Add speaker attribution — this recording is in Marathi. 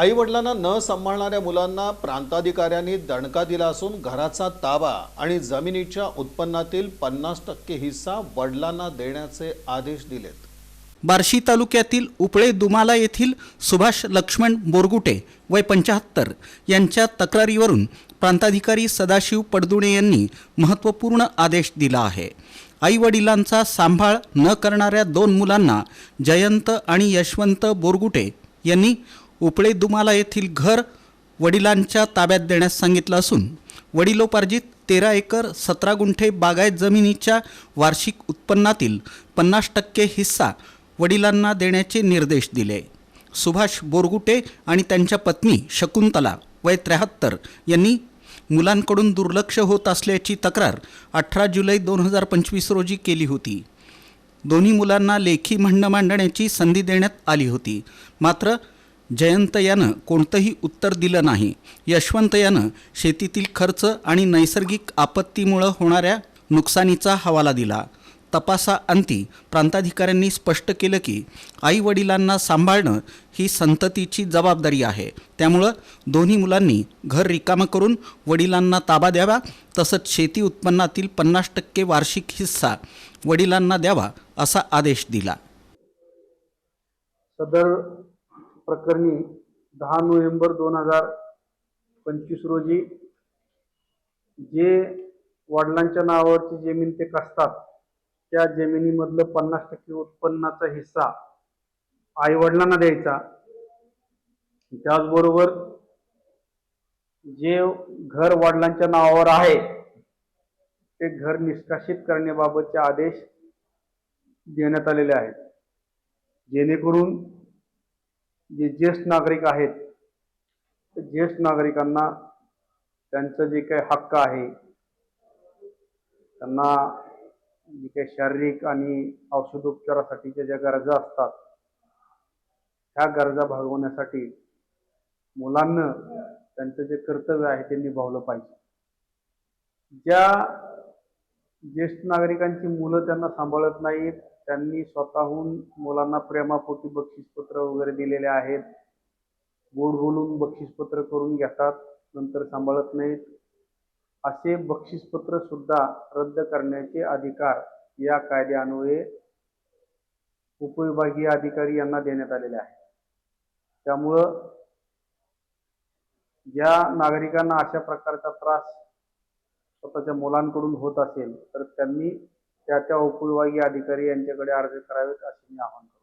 Speaker 1: आईवडिलांना न सांभाळणाऱ्या मुलांना प्रांताधिकाऱ्यांनी दणका दिला असून घराचा ताबा आणि जमिनीच्या उत्पन्नातील पन्नास टक्के हिस्सा वडिलांना देण्याचे आदेश दिलेत.
Speaker 2: बार्शी तालुक्यातील उपळे दुमाला येथील सुभाष लक्ष्मण बोरगुटे वय पंच्याहत्तर यांच्या तक्रारीवरून प्रांताधिकारी सदाशिव पडदुणे यांनी महत्त्वपूर्ण आदेश दिला आहे. आई वडिलांचा सांभाळ न करणाऱ्या दोन मुलांना जयंत आणि यशवंत बोरगुटे यांनी उपळे दुमाला येथील घर वडिलांच्या ताब्यात देण्यास सांगितलं असून वडिलोपार्जित तेरा एकर सतरा गुंठे बागायत जमिनीच्या वार्षिक उत्पन्नातील पन्नास टक्के हिस्सा वडिलांना देण्याचे निर्देश दिले. सुभाष बोरगुटे आणि त्यांच्या पत्नी शकुंतला वय त्र्याहत्तर यांनी मुलांकडून दुर्लक्ष होत असल्याची तक्रार अठरा जुलै दोन हजार पंचवीस रोजी केली होती. दोन्ही मुलांना लेखी म्हणणं मांडण्याची संधी देण्यात आली होती. मात्र जयंत यानं कोणतंही उत्तर दिलं नाही. यशवंत यानं शेतीतील खर्च आणि नैसर्गिक आपत्तीमुळं होणाऱ्या नुकसानीचा हवाला दिला. तपासाअंती प्रांताधिकाऱ्यांनी स्पष्ट केलं की आई वडिलांना सांभाळणं ही संततीची जबाबदारी आहे. त्यामुळं दोन्ही मुलांनी घर रिकामं करून वडिलांना ताबा द्यावा तसंच शेती उत्पन्नातील पन्नास टक्के वार्षिक हिस्सा वडिलांना द्यावा असा आदेश दिला.
Speaker 3: सदर प्रकरणी दहा नोव्हेंबर दोन हजार पंचवीस रोजी जे वडिलांच्या नावावरची जमीन ते कसतात त्या जमिनीमधलं पन्नास टक्के उत्पन्नाचा हिस्सा आई वडिलांना द्यायचा. त्याचबरोबर जे घर वडिलांच्या नावावर आहे ते घर निष्कासित करण्याबाबतचे आदेश देण्यात आलेले आहेत. जेणेकरून जे ज्येष्ठ नागरिक आहेत ज्येष्ठ नागरिकांना त्यांचं जे काही हक्क आहे त्यांना जे काही शारीरिक आणि औषधोपचारासाठीच्या ज्या गरजा असतात ह्या गरजा भागवण्यासाठी मुलांना त्यांचं जे कर्तव्य आहे ते निभावलं पाहिजे. ज्या ज्येष्ठ नागरिकांची मुलं त्यांना सांभाळत नाहीत त्यांनी स्वतःहून मुलांना प्रेमापोटी बक्षीसपत्र वगैरे दिलेले आहेत. गोड बोलून बक्षीसपत्र करून घेतात नंतर सांभाळत नाहीत. असे बक्षीसपत्र सुद्धा रद्द करण्याचे अधिकार या कायद्यान्वये उपविभागीय अधिकारी यांना देण्यात आलेले आहे त्यामुळं ज्या नागरिकांना अशा प्रकारचा त्रास स्वतःच्या मुलांकडून होत असेल तर त्यांनी त्या त्या उपविभागीय अधिकारी यांच्याकडे अर्ज करावेत असे मी आवाहन करतो.